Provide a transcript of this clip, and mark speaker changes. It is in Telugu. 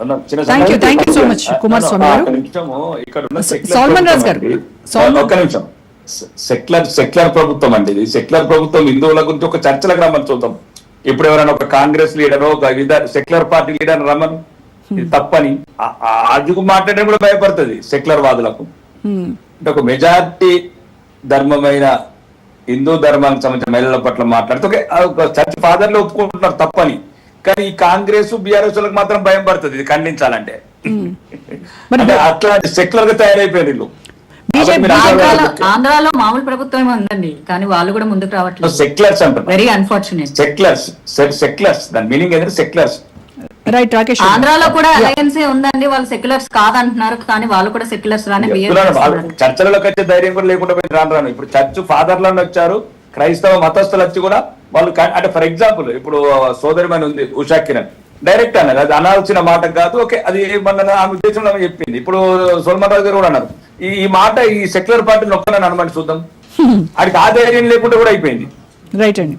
Speaker 1: thank you so
Speaker 2: ఇస్తాను.
Speaker 1: much,
Speaker 2: అన్న,
Speaker 1: కుమార్ స్వామి గారు. సోల్మన్ రాజు గారు.
Speaker 2: ఒక్క నిమిషం సె- సెక్యులర్ సెక్యులర్ ప్రభుత్వం అండి ఇది సెక్యులర్ ప్రభుత్వం హిందువుల గురించి ఒక చర్చలకు రమ్మని చూద్దాం ఇప్పుడు ఎవరైనా ఒక కాంగ్రెస్ లీడర్ ఒక సెక్యులర్ పార్టీ లీడర్ రమ్మని ఇది తప్పని అదుకు మాట్లాడడం కూడా భయపడుతుంది సెక్యులర్ వాదులకు
Speaker 1: Hmm.
Speaker 2: అంటే ఒక మెజారిటీ ధర్మమైన హిందూ ధర్మానికి సంబంధించిన మహిళల పట్ల మాట్లాడితే ఒక చర్చ్ ఫాదర్లు ఒప్పుకుంటున్నారు తప్పని కానీ ఈ కాంగ్రెస్ బీఆర్ఎస్ వాళ్ళకి మాత్రం భయం పడుతుంది ఇది ఖండించాలంటే. అట్లా సెక్యులర్గా తయారైపోయారు వీళ్ళు.
Speaker 3: ఆంధ్రాలో మామూలు ప్రభుత్వమే ఉందండి కానీ వాళ్ళు కూడా ముందుకు రావట్లేదు.
Speaker 2: సెక్యులర్స్ అంటారు
Speaker 3: వెరీ అన్ఫార్చునేట్
Speaker 2: సెక్యులర్స్ సెక్యులర్స్ దాని మీనింగ్ ఏంటంటే సెక్యులర్స్
Speaker 1: రైట్ రాకేష్.
Speaker 3: ఆంధ్రాలో కూడా అలయన్సే ఉందండి వాళ్ళు సెక్యులర్స్ కాదంటున్నారు కానీ వాళ్ళు కూడా సెక్యులర్స్ చేస్తున్నారు.
Speaker 2: చర్చలలోకి వచ్చే ధైర్యం కూడా లేకుండా పోయింది రాను రాను. ఇప్పుడు చర్చ్ ఫాదర్లను వచ్చారు క్రైస్తవ మతస్థులు వచ్చి కూడా వాళ్ళు అంటే ఫర్ ఎగ్జాంపుల్ ఇప్పుడు సోదరిమని ఉంది ఉషా కిరణ్. డైరెక్ట్ అన్నారు అది అనాల్సిన మాట కాదు. ఓకే అది మన ఆమె ఉద్దేశంలో చెప్పింది. ఇప్పుడు సోల్మన్ రాజు గారు కూడా అన్నారు. ఈ మాట ఈ సెక్యులర్ పార్టీని ఒక్కనని అనమని చూద్దాం. ఆడికి ఆ ధైర్యం లేకుండా కూడా అయిపోయింది.
Speaker 1: రైట్ అండి.